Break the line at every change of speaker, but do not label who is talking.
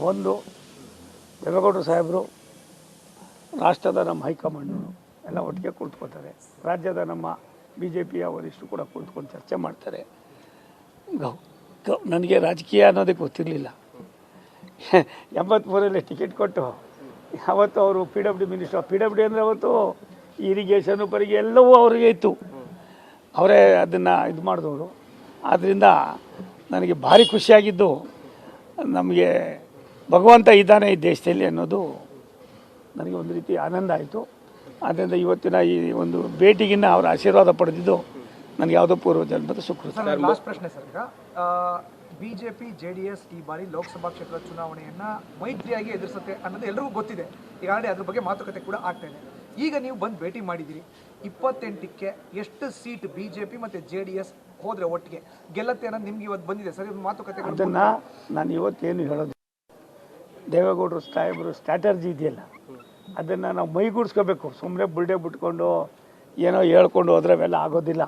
ಒಂದು ದೇವೇಗೌಡರು ಸಾಹೇಬರು ರಾಷ್ಟ್ರದ ನಮ್ಮ ಹೈಕಮಾಂಡು ಎಲ್ಲ ಒಟ್ಟಿಗೆ ಕುಳಿತುಕೊಳ್ತಾರೆ. ರಾಜ್ಯದ ನಮ್ಮ ಬಿ ಜೆ ಪಿಯ ವರಿಷ್ಠರು ಕೂಡ ಕುಳಿತುಕೊಂಡು ಚರ್ಚೆ ಮಾಡ್ತಾರೆ. ಗೌ- ಗೌ- ನನಗೆ ರಾಜಕೀಯ ಅನ್ನೋದಕ್ಕೆ ಗೊತ್ತಿರಲಿಲ್ಲ. ಎಂಬತ್ತ್ಮೂರಲ್ಲಿ ಟಿಕೆಟ್ ಕೊಟ್ಟು ಅವತ್ತು ಅವರು P W minister, P W ಅಂದರೆ ಅವತ್ತು ಇರಿಗೇಷನು ಪರಿಗೆ ಎಲ್ಲವೂ ಅವರಿಗೆ ಇತ್ತು. ಅವರೇ ಅದನ್ನು ಇದು ಮಾಡಿದವರು. ಆದ್ದರಿಂದ ನನಗೆ ಭಾರಿ ಖುಷಿಯಾಗಿದ್ದು ನಮಗೆ ಭಗವಂತ ಇದ್ದಾನೆ ಈ ದೇಶದಲ್ಲಿ ಅನ್ನೋದು ನನಗೆ ಒಂದು ರೀತಿ ಆನಂದ ಆಯಿತು. ಆದ್ದರಿಂದ ಇವತ್ತಿನ ಈ ಒಂದು ಭೇಟಿಗಿನ್ನ ಅವರ ಆಶೀರ್ವಾದ ಪಡೆದಿದ್ದು ನನಗೆ ಯಾವುದೋ ಪೂರ್ವ ಜನ್ಮದ
ಶುಕ್ರ ಪ್ರಶ್ನೆ sir BJP J D S ಈ ಬಾರಿ ಲೋಕಸಭಾ ಕ್ಷೇತ್ರದ ಚುನಾವಣೆಯನ್ನ ಮೈತ್ರಿಯಾಗಿ ಎದುರಿಸುತ್ತೆ ಅನ್ನೋದು ಎಲ್ಲರಿಗೂ ಗೊತ್ತಿದೆ. ಈಗಾಗಲೇ ಅದ್ರ ಬಗ್ಗೆ ಮಾತುಕತೆ ಕೂಡ ಆಗ್ತಾ ಇದೆ. ಈಗ ನೀವು ಬಂದು ಭೇಟಿ ಮಾಡಿದ್ದೀರಿ. ಇಪ್ಪತ್ತೆಂಟಕ್ಕೆ ಎಷ್ಟು ಸೀಟ್ ಬಿಜೆಪಿ ಮತ್ತು ಜೆ ಡಿ ಎಸ್ ಹೋದರೆ ಒಟ್ಟಿಗೆ? ಗೆಲ್ಲತ್ತೆ ಅನ್ನೋದು ನಿಮ್ಗೆ ಇವತ್ತು ಬಂದಿದೆ. ಸರ್ ಮಾತುಕತೆ
ಅದನ್ನು ನಾನು ಇವತ್ತೇನು ಹೇಳೋದು ದೇವೇಗೌಡರು ಸಾಹೇಬರು ಸ್ಟ್ರಾಟರ್ಜಿ ಇದೆಯಲ್ಲ, ಅದನ್ನು ನಾವು ಮೈಗೂಡಿಸ್ಕೋಬೇಕು. ಸುಮ್ಮನೆ ಬುಲ್ಡೆ ಬಿಟ್ಕೊಂಡು ಏನೋ ಹೇಳ್ಕೊಂಡು ಹೋದ್ರೆ ಅವೆಲ್ಲ ಆಗೋದಿಲ್ಲ.